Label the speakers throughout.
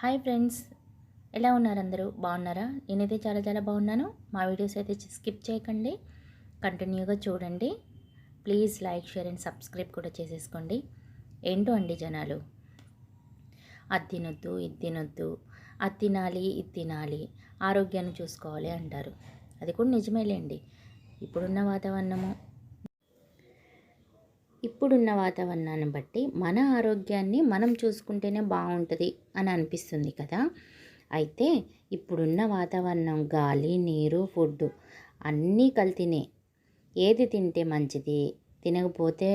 Speaker 1: Hi friends ఎలా ఉన్నారు అందరూ? బాగున్నారా? నేనైతే చాలా చాలా బాగున్నాను. మా వీడియోస్ అయితే స్కిప్ చేయకండి కంటిన్యూగా చూడండి. Please like share and subscribe కూడా చేసేసుకోండి. ఏంటో అండి జనాలు? అది తినొద్దు ఇది తినొద్దు అది తినాలి ఇది తినాలి ఆరోగ్యాన్ని చూసుకోవాలి అంటారు. అది కూడా నిజమేలేండి. ఇప్పుడున్న వాతావరణము ఇప్పుడున్న వాతావరణాన్ని బట్టి మన ఆరోగ్యాన్ని మనం చూసుకుంటేనే బాగుంటుంది అని అనిపిస్తుంది కదా. అయితే ఇప్పుడున్న వాతావరణం గాలి నీరు ఫుడ్ అన్నీ కల్తీనే. ఏది తింటే మంచిది తినకపోతే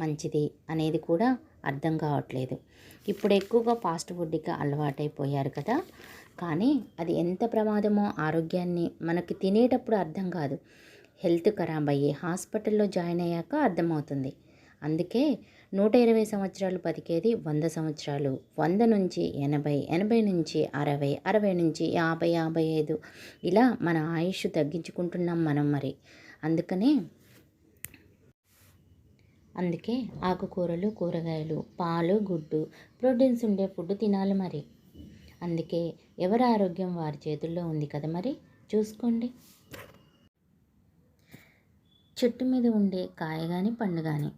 Speaker 1: మంచిది అనేది కూడా అర్థం కావట్లేదు. ఇప్పుడు ఎక్కువగా ఫాస్ట్ ఫుడ్కి అలవాటైపోయారు కదా. కానీ అది ఎంత ప్రమాదమో ఆరోగ్యాన్ని మనకి తినేటప్పుడు అర్థం కాదు. హెల్త్ ఖరాబ్ అయ్యి హాస్పిటల్లో జాయిన్ అయ్యాక అర్థమవుతుంది. అందుకే నూట ఇరవై సంవత్సరాలు బతికేది వంద సంవత్సరాలు. వంద నుంచి ఎనభై ఎనభై నుంచి అరవై అరవై నుంచి యాభై యాభై ఐదు. ఇలా మన ఆయుష్ తగ్గించుకుంటున్నాం మనం మరి. అందుకనే అందుకే ఆకుకూరలు కూరగాయలు పాలు గుడ్డు ప్రోటీన్స్ ఉండే ఫుడ్ తినాలి మరి. అందుకే ఎవరి ఆరోగ్యం వారి చేతుల్లో ఉంది కదా మరి? చూసుకోండి. చెట్టు మీద ఉండే కాయ కానీ పండు కానీ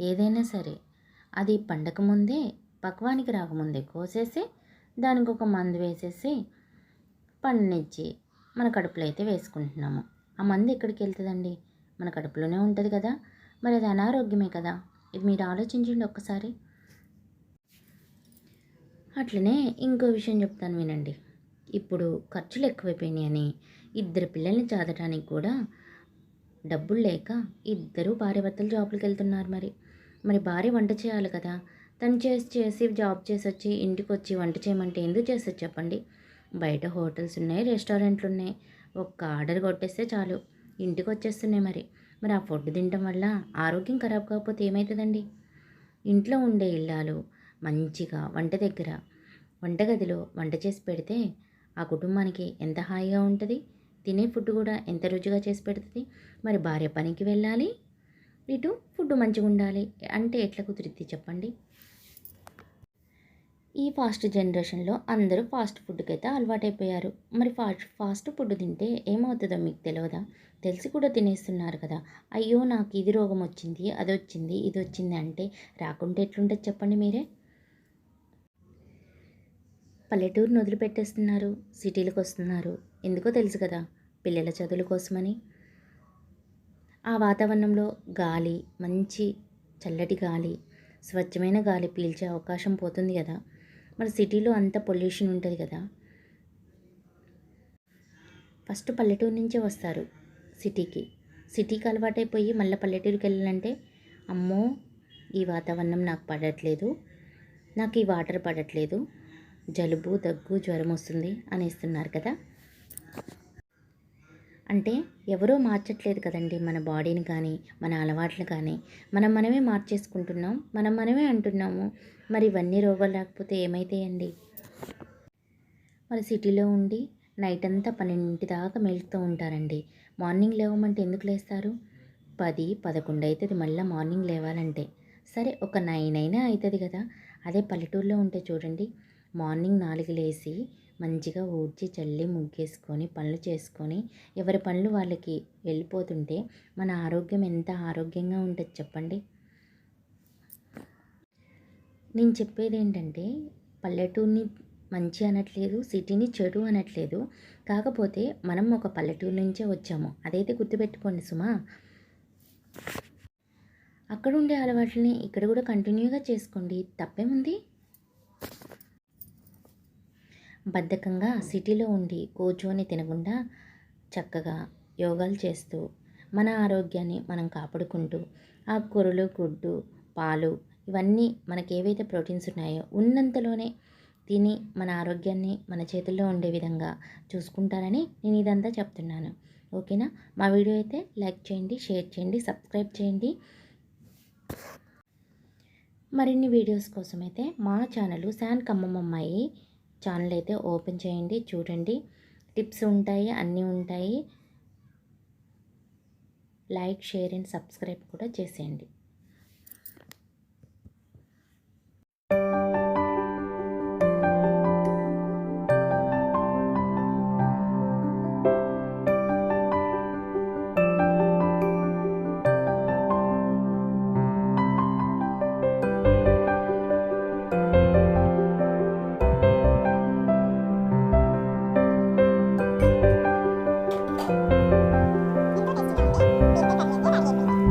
Speaker 1: ఏదైనా సరే. అది పండక ముందే పక్వానికి రాకముందే కోసేసి దానికి ఒక మందు వేసేసి పండునిచ్చి మన కడుపులో అయితే వేసుకుంటున్నాము. ఆ మందు ఎక్కడికి వెళ్తుందండి? మన కడుపులోనే ఉంటుంది కదా. మరి అది అనారోగ్యమే కదా. ఇది మీరు ఆలోచించండి ఒక్కసారి. అట్లనే ఇంకో విషయం చెప్తాను వినండి. ఇప్పుడు ఖర్చులు ఎక్కువైపోయినాయని ఇద్దరు పిల్లల్ని చాదటానికి కూడా డబ్బులు లేక ఇద్దరు భార్యభర్తలు జాబ్లకు వెళ్తున్నారు మరి. మరి భార్య వంట చేయాలి కదా. తను చేసి చేసి జాబ్ చేసి వచ్చి ఇంటికి వచ్చి వంట చేయమంటే ఎందుకు చేస్తుంది చెప్పండి. బయట హోటల్స్ ఉన్నాయి రెస్టారెంట్లు ఉన్నాయి ఒక్క ఆర్డర్ కొట్టేస్తే చాలు. ఇంటికి వచ్చేస్తున్నాయి మరి. మరి ఆ ఫుడ్ తినడం వల్ల ఆరోగ్యం ఖరాబ్ కాకపోతే ఏమవుతుందండి ఇంట్లో ఉండే ఇల్లాలు మంచిగా వంట దగ్గర వంటగదిలో వంట చేసి పెడితే ఆ కుటుంబానికి ఎంత హాయిగా ఉంటుంది? తినే ఫుడ్ కూడా ఎంత రుచిగా చేసి పెడుతుంది? మరి భార్య పనికి వెళ్ళాలి. ఇటు ఫుడ్ మంచిగా ఉండాలి. అంటే ఎట్లా కుదిరిద్ది చెప్పండి. ఈ ఫాస్ట్ జనరేషన్లో అందరూ ఫాస్ట్ ఫుడ్కి అయితే అలవాటైపోయారు. మరి ఫాస్ట్ ఫాస్ట్ ఫుడ్ తింటే ఏమవుతుందో మీకు తెలియదా తెలిసి కూడా తినేస్తున్నారు కదా. అయ్యో నాకు ఇది రోగం వచ్చింది అది వచ్చింది ఇది వచ్చింది అంటే రాకుంటే ఎట్లుంటుంది చెప్పండి మీరే. పల్లెటూరుని వదిలిపెట్టేస్తున్నారు సిటీలకు వస్తున్నారు ఎందుకో తెలుసు కదా పిల్లల చదువుల కోసమని. ఆ వాతావరణంలో గాలి మంచి చల్లటి గాలి స్వచ్ఛమైన గాలి పీల్చే అవకాశం పోతుంది కదా. మరి సిటీలో అంత పొల్యూషన్ ఉంటుంది కదా. ఫస్ట్ పల్లెటూరు నుంచే వస్తారు సిటీకి. సిటీకి అలవాటైపోయి మళ్ళీ పల్లెటూరుకి వెళ్ళాలంటే అమ్మో ఈ వాతావరణం నాకు పడట్లేదు నాకు ఈ వాటర్ పడట్లేదు జలుబు దగ్గు జ్వరం వస్తుంది అనేస్తున్నారు కదా. అంటే ఎవరో మార్చట్లేదు కదండి మన బాడీని కానీ మన అలవాట్లు కానీ. మనం మనమే మార్చేసుకుంటున్నాం మనం మనమే అంటున్నాము. మరి ఇవన్నీ రోగాలు రాకపోతే ఏమైతాయండి మరి సిటీలో ఉండి నైట్ అంతా పన్నెండింటి దాకా మెలుగుతూ ఉంటారండి. మార్నింగ్ లేవమంటే ఎందుకు లేస్తారు? పది పదకొండు అవుతుంది మళ్ళీ మార్నింగ్ లేవాలంటే. సరే ఒక నైన్ అయినా అవుతుంది కదా. అదే పల్లెటూరులో ఉంటే చూడండి మార్నింగ్ నాలుగు లేసి మంచిగా ఊడ్చి చల్లి ముగ్గేసుకొని పనులు చేసుకొని ఎవరి పనులు వాళ్ళకి వెళ్ళిపోతుంటే మన ఆరోగ్యం ఎంత ఆరోగ్యంగా ఉంటుంది చెప్పండి? నేను చెప్పేది ఏంటంటే పల్లెటూరిని మంచి అనట్లేదు సిటీని చెడు అనట్లేదు. కాకపోతే మనం ఒక పల్లెటూరు నుంచే వచ్చాము. అదైతే గుర్తుపెట్టుకోండి సుమా. అక్కడ ఉండే అలవాట్లని ఇక్కడ కూడా కంటిన్యూగా చేసుకోండి. తప్పేముంది? బద్ధకంగా సిటీలో ఉండి కూర్చొని తినకుండా చక్కగా యోగాలు చేస్తూ మన ఆరోగ్యాన్ని మనం కాపాడుకుంటూ ఆకుకూరలు గుడ్డు పాలు ఇవన్నీ మనకి ఏవైతే ప్రోటీన్స్ ఉన్నాయో ఉన్నంతలోనే తిని మన ఆరోగ్యాన్ని మన చేతుల్లో ఉండే విధంగా చూసుకుంటారని నేను ఇదంతా చెప్తున్నాను. ఓకేనా? మా వీడియో అయితే లైక్ చేయండి షేర్ చేయండి సబ్స్క్రైబ్ చేయండి. మరిన్ని వీడియోస్ కోసం అయితే మా ఛానల్ శాన్ కమ్మమ్మాయి ఛానల్ అయితే ఓపెన్ చేయండి చూడండి. టిప్స్ ఉంటాయి అన్నీ ఉంటాయి. లైక్ షేర్ అండ్ సబ్స్క్రైబ్ కూడా చేసేయండి.